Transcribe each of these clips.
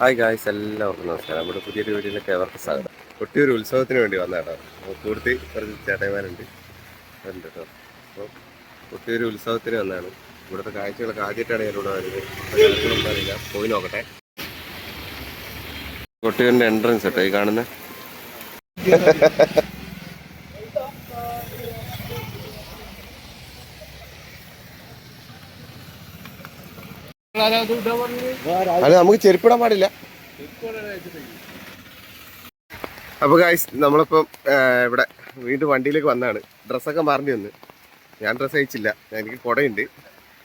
Hi guys എല്ലാവർക്കും നമസ്കാരം. നമ്മുടെ പുതിയൊരു വീഡിയോയിലേക്ക് അവർക്ക് സ്വാഗതം. ഒരു ഉത്സവത്തിന് വേണ്ടി വന്ന കേട്ടോ കൂടുതൽ കുറച്ച് ചേട്ടന്മാരുണ്ട്. ഉണ്ട് കേട്ടോ അപ്പോൾ കൊട്ടിയൊരു ഉത്സവത്തിന് വന്നതാണ്. ഇവിടുത്തെ കാഴ്ചകളൊക്കെ ആദ്യമായിട്ടാണ് ഞാനിവിടെ വരുന്നത്. അറിയില്ല. പോയി നോക്കട്ടെ. കുട്ടികളുടെ എൻട്രൻസ് കേട്ടോ ഈ കാണുന്ന? അല്ല നമുക്ക് ചെരുപ്പിടാൻ പാടില്ല. അപ്പൊ ഗായ്സ് നമ്മളിപ്പം ഇവിടെ വീണ്ടും വണ്ടിയിലേക്ക് വന്നാണ്. ഡ്രസ്സൊക്കെ മാറേണ്ടി വന്ന്. ഞാൻ ഡ്രസ്സ് അയച്ചില്ല എനിക്ക് കുടയുണ്ട്.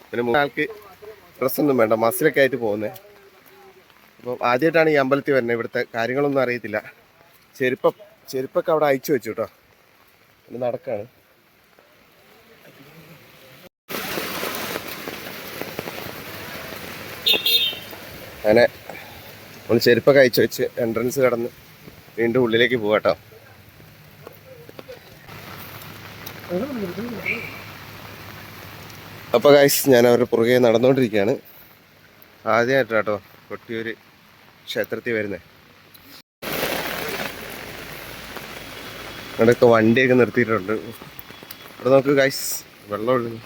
പിന്നെ മൂന്നാൾക്ക് ഡ്രസ്സൊന്നും വേണ്ട. മസിലൊക്കെ ആയിട്ട് പോകുന്നത് അപ്പം ആദ്യമായിട്ടാണ് ഈ അമ്പലത്തിൽ വരുന്നത്. ഇവിടുത്തെ കാര്യങ്ങളൊന്നും അറിയത്തില്ല. ചെരുപ്പ ചെരുപ്പൊക്കെ അവിടെ അയച്ചു വെച്ചു കേട്ടോ. നടക്കാണ്. അങ്ങനെ നമ്മൾ ചെരുപ്പൊക്കെ അയച്ചു വെച്ച് എൻട്രൻസ് കടന്ന് വീണ്ടും ഉള്ളിലേക്ക് പോവാട്ടോ അപ്പൊ ഗൈസ് ഞാൻ അവരുടെ പുറകെ നടന്നുകൊണ്ടിരിക്കുകയാണ് ആദ്യമായിട്ടാട്ടോ കൊട്ടിയൂര് ക്ഷേത്രത്തിൽ വരുന്നത് ഇവിടെയൊക്കെ വണ്ടിയൊക്കെ നിർത്തിയിട്ടുണ്ട്. ഇവിടെ നോക്ക് ഗൈസ് വെള്ളം ഒഴുകുന്നു.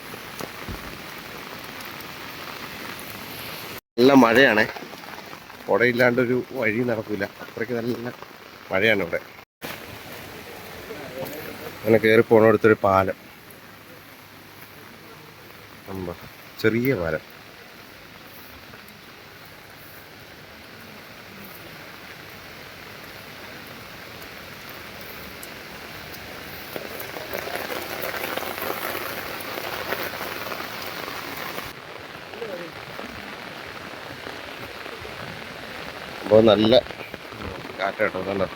നല്ല മഴയാണേ. കുടയില്ലാണ്ട് ഒരു വഴി നടക്കില്ല അത്രയ്ക്ക് നല്ല മഴയാണ് ഇവിടെ. അങ്ങനെ കയറി പോണടുത്തൊരു പാലം. അമ്പ ചെറിയ പാലം. അപ്പോൾ നല്ല കാറ്റാട്ടോ കണ്ടോ?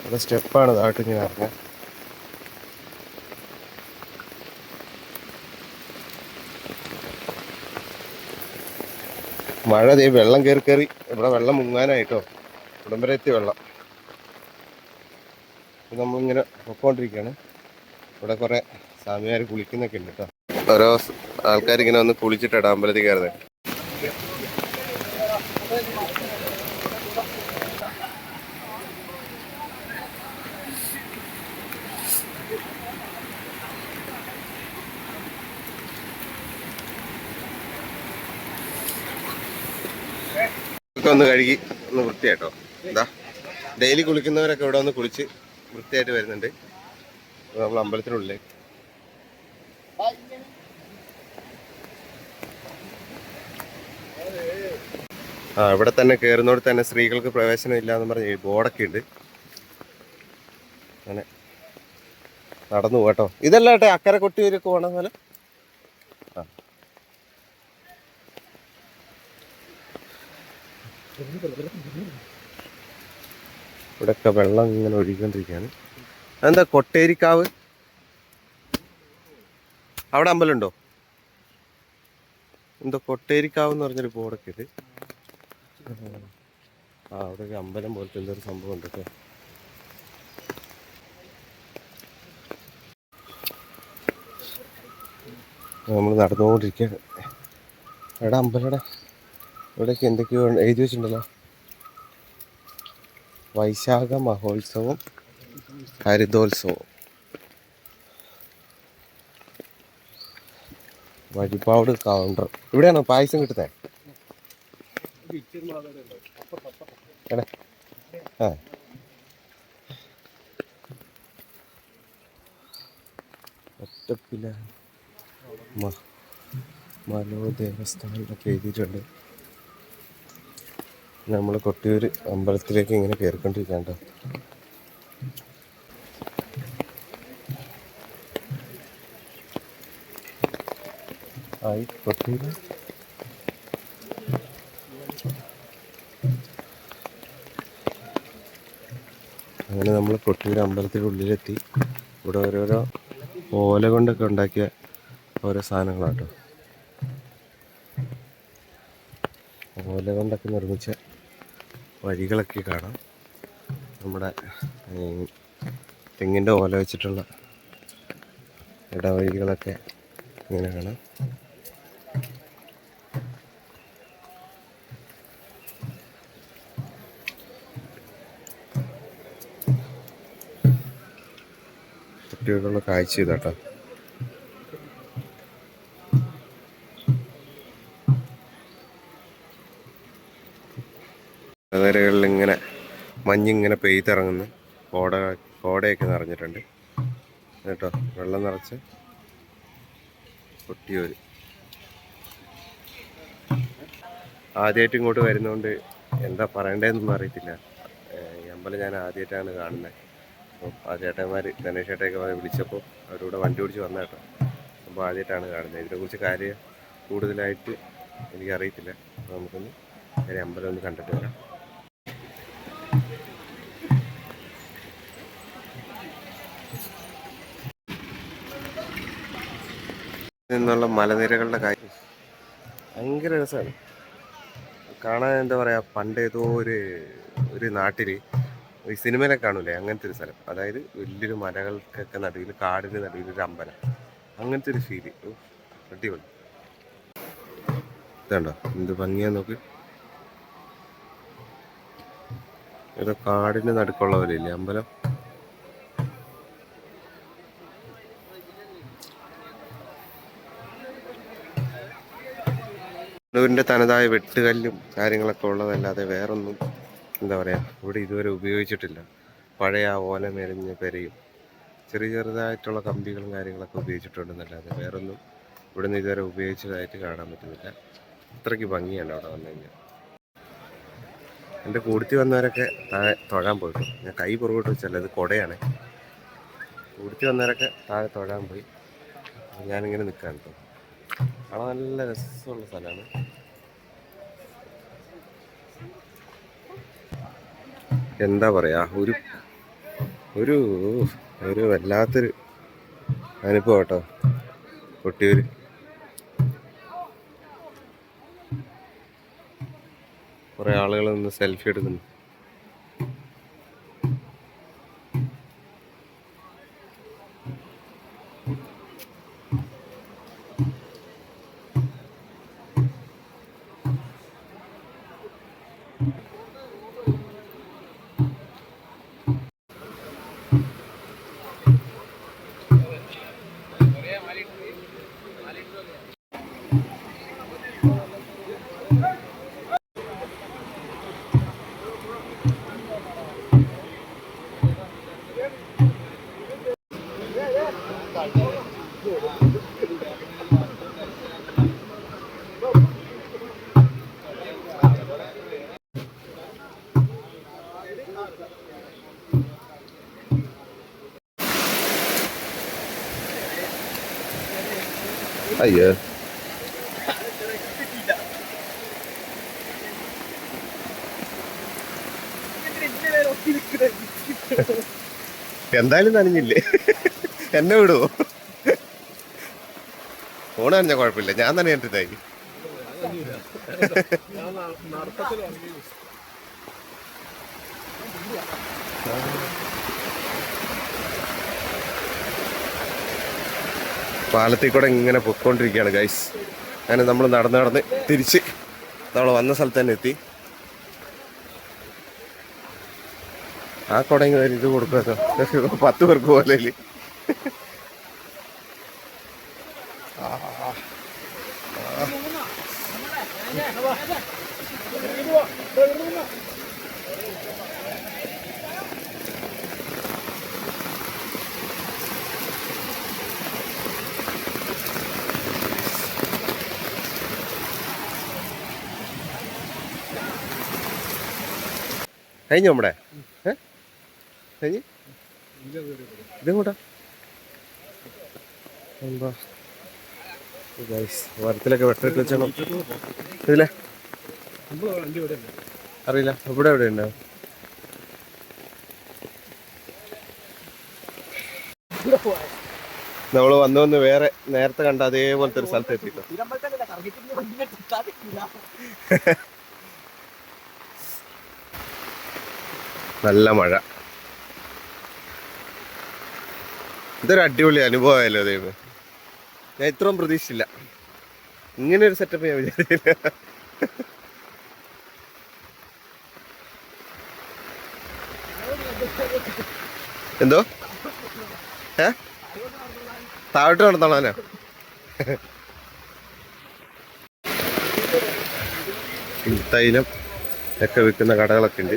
അവിടെ സ്റ്റെപ്പാണ് താഴോട്ട് ഇങ്ങനെ ഇറങ്ങാൻ മഴ ദേ വെള്ളം കയറി കയറി ഇവിടെ വെള്ളം മുങ്ങാനായിട്ടോ. ഇവിടം വെള്ളം. ഇത് നമ്മളിങ്ങനെ പൊക്കോണ്ടിരിക്കുകയാണ് ഇവിടെ കുറെ സ്വാമിമാർ കുളിക്കുന്നൊക്കെ ഉണ്ട് കേട്ടോ ഓരോ ആൾക്കാർ ഇങ്ങനെ വന്ന് കുളിച്ചിട്ടാണ് അമ്പലത്തിൽ കയറുന്നത് ഒന്ന് കഴുകി ഒന്ന് വൃത്തിയായിട്ടോ എന്താ ഡെയിലി കുളിക്കുന്നവരൊക്കെ ഇവിടെ ഒന്ന് കുളിച്ച് വൃത്തിയായിട്ട് വരുന്നുണ്ട്. നമ്മൾ അമ്പലത്തിനുള്ളിൽ ആ ഇവിടെ തന്നെ കയറുന്നോട് തന്നെ സ്ത്രീകൾക്ക് പ്രവേശനം ഇല്ല എന്ന് പറഞ്ഞ് ബോർഡൊക്കെ ഉണ്ട്. അങ്ങനെ നടന്നു പോട്ടോ ഇതല്ല ഏട്ടെ അക്കരെ കൊട്ടിയൂരൊക്കെ പോണ പോലെ ആ. ഇവിടെയൊക്കെ വെള്ളം ഇങ്ങനെ ഒഴുകിക്കൊണ്ടിരിക്കുകയാണ്. അതെന്താ കൊട്ടേരിക്കാവ്? അവിടെ അമ്പലമുണ്ടോ? എന്തോ കൊട്ടേരിക്കാവ് എന്ന് പറഞ്ഞൊരു ബോർഡൊക്കെ ഇത്. ആ അവിടെ ഒരു അമ്പലം പോലത്തെ എന്തൊരു സംഭവം ഉണ്ട് കേട്ടോ. നമ്മൾ നടന്നുകൊണ്ടിരിക്കുകയാണ്. എടാ അമ്പലടാ ഇവിടെയൊക്കെ എന്തൊക്കെയോ എഴുതി വെച്ചിട്ടുണ്ടല്ലോ. വൈശാഖ മഹോത്സവം ഹരിതോത്സവം. വഴിപാട് കൗണ്ടർ ഇവിടെയാണോ പായസം കിട്ടുന്നത് ആ. ഒറ്റപ്പില മലോ ദേവസ്ഥാനം എഴുതിയിട്ടുണ്ട്. നമ്മൾ കൊട്ടിയൂർ അമ്പലത്തിലേക്ക് ഇങ്ങനെ കയറിക്കൊണ്ടിരിക്കാം കേട്ടോ. ആയി കൊട്ടിയൂർ അങ്ങനെ നമ്മൾ കൊട്ടിയൂർ അമ്പലത്തിന്റെ ഉള്ളിലെത്തി. ഇവിടെ ഓരോരോ ഓല കൊണ്ടൊക്കെ ഉണ്ടാക്കിയ ഓരോ സാധനങ്ങളാട്ടോ ഓല കൊണ്ടൊക്കെ നിർമ്മിച്ച വഴികളൊക്കെ കാണാം. നമ്മുടെ തെങ്ങിന്റെ ഓല വെച്ചിട്ടുള്ള ഇടവഴികളൊക്കെ ഇങ്ങനെ കാണാം. കുട്ടികളുള്ള കാഴ്ച ഇതാട്ടോ. മഞ്ഞിങ്ങനെ പെയ്തിറങ്ങുന്നു. കോട കോടയൊക്കെ നിറഞ്ഞിട്ടുണ്ട്. കേട്ടോ വെള്ളം നിറച്ച് കൊട്ടിയൂര് ആദ്യമായിട്ട് ഇങ്ങോട്ട് വരുന്നതുകൊണ്ട് എന്താ പറയണ്ടതെന്നൊന്നും അറിയത്തില്ല. ഈ അമ്പലം ഞാൻ ആദ്യമായിട്ടാണ് കാണുന്നത് അപ്പോൾ ആ ചേട്ടന്മാർ ഗണേശ് ചേട്ടയൊക്കെ വിളിച്ചപ്പോൾ അവരിവിടെ വണ്ടി ഓടിച്ച് വന്ന കേട്ടോ. അപ്പോൾ ആദ്യമായിട്ടാണ് കാണുന്നത് ഇതിനെക്കുറിച്ച് കാര്യം കൂടുതലായിട്ട് എനിക്കറിയത്തില്ല. അപ്പോൾ നമുക്കൊന്ന് അമ്പലം ഒന്ന് കണ്ടിട്ട് വരാം. നിന്നുള്ള മലനിരകളുടെ കാര്യം ഭയങ്കര രസമാണ് കാണാൻ എന്താ പറയുക പണ്ട് ഏതോ ഒരു ഒരു നാട്ടിൽ ഈ സിനിമയിലൊക്കെ കാണൂലേ അങ്ങനത്തെ ഒരു സ്ഥലം. അതായത് വലിയൊരു മലകൾക്കൊക്കെ നടുവിൽ കാടിന് നടുവിൽ ഒരു അമ്പലം. അങ്ങനത്തെ ഒരു ഫീൽ അടിപൊളി. ഇതുണ്ടോ എന്ത് ഭംഗിയാ നോക്ക്. ഏതോ കാടിന് നടുക്കുള്ള അമ്പലം? കണ്ണൂരിന്റെ തനതായ വെട്ടുകല്ലും കാര്യങ്ങളൊക്കെ ഉള്ളതല്ലാതെ വേറൊന്നും എന്താ പറയുക ഇവിടെ ഇതുവരെ ഉപയോഗിച്ചിട്ടില്ല. പഴയ ആ ഓല മെരിഞ്ഞ പെരയും. ചെറിയ ചെറുതായിട്ടുള്ള കമ്പികളും കാര്യങ്ങളൊക്കെ ഉപയോഗിച്ചിട്ടുണ്ടെന്നല്ലാതെ വേറൊന്നും ഇവിടെ നിന്ന് ഇതുവരെ ഉപയോഗിച്ചതായിട്ട് കാണാൻ പറ്റുന്നില്ല. അത്രയ്ക്ക് ഭംഗിയാണ് അവിടെ വന്നു കഴിഞ്ഞാൽ. എന്റെ കൂടത്തി വന്നവരൊക്കെ താഴെ തൊഴാൻ പോയിട്ടു ഞാൻ കൈ പുറകോട്ട് വെച്ചല്ല അത് കൊടയാണ്. കൂടത്തി വന്നവരൊക്കെ താഴെ തൊഴാൻ പോയി. ഞാനിങ്ങനെ നിൽക്കാൻ കേട്ടോ. കാണാൻ നല്ല രസമുള്ള സ്ഥലമാണ്. എന്താ പറയാ ഒരു ഒരു ഒരു വല്ലാത്തൊരു അനുഭവം കേട്ടോ കൊട്ടിയൂര്. കുറേ ആളുകൾ നിന്ന് സെൽഫി എടുക്കുന്നു. അയ്യോ. എന്തായാലും നനഞ്ഞില്ലേ? എന്നെ വിടുവോ? ഫോൺ അറിഞ്ഞ കുഴപ്പമില്ല. ഞാൻ തന്നെ കണ്ടിട്ടായി പാലത്തിൽ കൂടെ ഇങ്ങനെ പൊയ്ക്കൊണ്ടിരിക്കുകയാണ് ഗൈസ് അങ്ങനെ നമ്മൾ നടന്ന് നടന്ന് തിരിച്ച് നമ്മൾ വന്ന സ്ഥലത്ത് തന്നെ എത്തി. ആ കുടങ്ങി വരും ഇത് കൊടുക്കാമോ പത്ത് പേർക്ക് പോലെ കഴിഞ്ഞു നമ്മുടെ? ഏ? കഴിഞ്ഞ്? ഇതെങ്ങോട്ടാ? എന്താ? മരത്തിലൊക്കെ വെട്ടിട്ട് വെച്ചോ ഇതിലെ? അറിയില്ല. ഇവിടെ എവിടെ ഉണ്ടാവും നമ്മൾ വന്നു വന്ന് വേറെ നേരത്തെ കണ്ട അതേപോലത്തെ ഒരു സ്ഥലത്ത് എത്തിട്ടോ നല്ല മഴ. ഇതൊരു അടിപൊളി അനുഭവമായല്ലോ ദൈവം ഞാൻ ഇത്രയും പ്രതീക്ഷിച്ചില്ല. ഇങ്ങനെ ഒരു സെറ്റപ്പ് ഞാൻ വിചാരിച്ചില്ല. എന്തോ? ഏ? താഴോട്ട് നടത്തണോ തൈലം ഒക്കെ വിൽക്കുന്ന കടകളൊക്കെ ഉണ്ട്.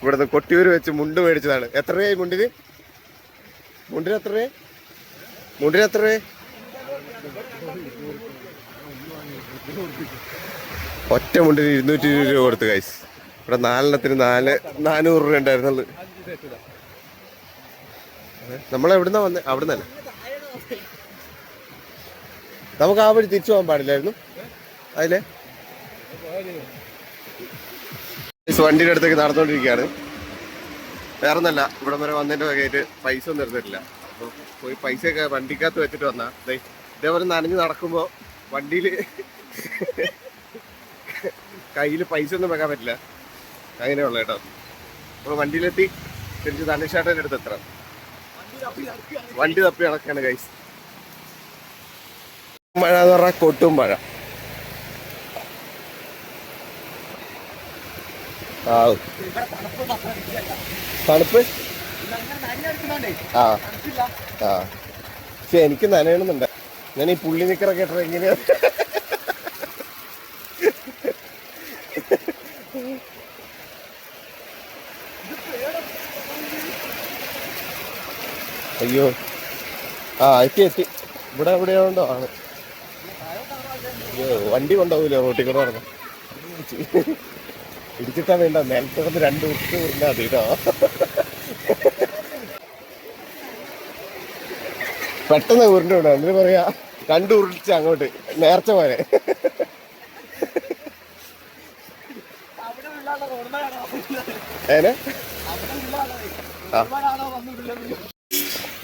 ഇവിടുന്ന് കൊട്ടിയൂര് വെച്ച് മുണ്ട് മേടിച്ചതാണ്. എത്ര രൂപയായി മുണ്ടിന്? മുണ്ടിന് എത്ര രൂപ മുണ്ടിന് എത്ര രൂപ ഒറ്റ മുണ്ടിന് ഇരുന്നൂറ്റി ഇരുപത് രൂപ കൊടുത്തു കൈസ് ഇവിടെ നാലെണ്ണത്തിന് നാല് നാനൂറ് രൂപ ഉണ്ടായിരുന്നുള്ളു. നമ്മൾ എവിടുന്നാ വന്നേ? അവിടെ നിന്നല്ലേ നമുക്ക് ആ വഴി തിരിച്ചു പോകാൻ പാടില്ലായിരുന്നു. അതിലെ? ഗൈസ്, വണ്ടിയുടെ അടുത്തേക്ക് നടന്നുകൊണ്ടിരിക്കുകയാണ്. വേറെ ഒന്നല്ല ഇവിടെ വരെ വന്നതിന്റെ വകയായിട്ട് പൈസ ഒന്നും എടുത്തിട്ടില്ല. അപ്പോൾ പോയി പൈസയൊക്കെ വണ്ടിക്കകത്ത് വെച്ചിട്ട് വന്നാ. ദേ ഇതേപോലെ നനഞ്ഞ് നടക്കുമ്പോൾ വണ്ടിയിൽ കയ്യിൽ പൈസ ഒന്നും വെക്കാൻ പറ്റില്ല. അങ്ങനെയുള്ള കേട്ടോ. അപ്പോൾ വണ്ടിയിലെത്തി. തിരിച്ച് തണ്ണിഷാട്ടന്റെ അടുത്ത് എത്ര വണ്ടി തപ്പി നടക്കാണ് കൈസ് മഴ എന്ന് പറഞ്ഞാൽ കൊട്ടും മഴ. ആ. തണുപ്പ്? ആ. ആ. പക്ഷെ എനിക്ക് നനയണമെന്നുണ്ട്. ഞാൻ ഈ പുള്ളി നിക്കറൊക്കെ ഇട്ടത് എങ്ങനെയാ? അയ്യോ. ആ എത്തി എത്തി ഇവിടെ എവിടെയുണ്ടോ ആണ്. അയ്യോ വണ്ടി കൊണ്ടാവൂല റോട്ടിൽ കൂടെ നടന്നു. ഇടിച്ചിട്ടാ വേണ്ട. നേരത്തെ വന്ന് രണ്ട് ഉരുണ്ടാ മതി കേട്ടോ പെട്ടെന്ന് ഉരുണ്ട് വിടാം. എന്തിനു പറയാ? രണ്ട് ഉരുളിച്ച് അങ്ങോട്ട്. നേർച്ച പോലെ.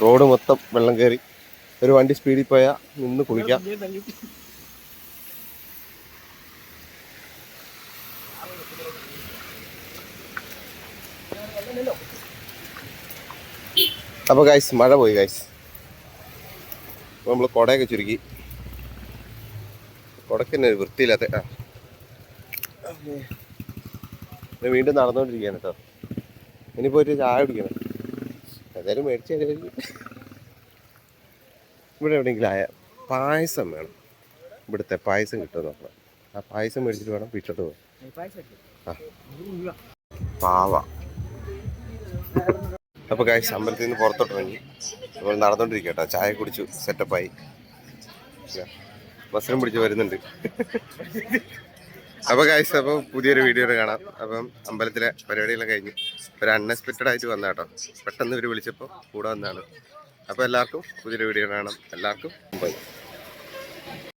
റോഡ് മൊത്തം വെള്ളം കയറി ഒരു വണ്ടി സ്പീഡിൽ പോയാൽ നിന്ന് കുളിക്കാം. അപ്പോൾ ഗൈസ് മഴ പോയി ഗൈസ് അപ്പോൾ നമ്മൾ കുടയൊക്കെ ചുരുക്കി. കുടയ്ക്ക് തന്നെ വൃത്തിയില്ലാത്ത ആ. വീണ്ടും നടന്നുകൊണ്ടിരിക്കുകയാണ് കേട്ടോ ഇനി പോയിട്ട് ചായ കുടിക്കണം. എന്തായാലും മേടിച്ച് ഇവിടെ എവിടെയെങ്കിലും ആയ പായസം വേണം. ഇവിടുത്തെ പായസം കിട്ടുമെന്ന് നോക്കണം. ആ പായസം മേടിച്ചിട്ട് വേണം വീട്ടിലോട്ട് പോകാൻ. ആ. പാവ. അപ്പോൾ കാശ് അമ്പലത്തിൽ നിന്ന് പുറത്തോട്ടിറങ്ങി അപ്പോൾ നടന്നുകൊണ്ടിരിക്കട്ടോ ചായ കുടിച്ചു സെറ്റപ്പായി വസ്ത്രം പിടിച്ച് വരുന്നുണ്ട്. അപ്പോൾ കാശ് അപ്പോൾ പുതിയൊരു വീഡിയോ കാണാം. അപ്പം അമ്പലത്തിലെ പരിപാടിയെല്ലാം കഴിഞ്ഞ് ഒരു അൺഎക്സ്പെക്റ്റഡ് ആയിട്ട് വന്ന കേട്ടോ പെട്ടെന്ന് ഇവർ വിളിച്ചപ്പോൾ കൂടെ വന്നതാണ്. അപ്പോൾ എല്ലാവർക്കും പുതിയൊരു വീഡിയോ കാണാം. എല്ലാവർക്കും ബൈ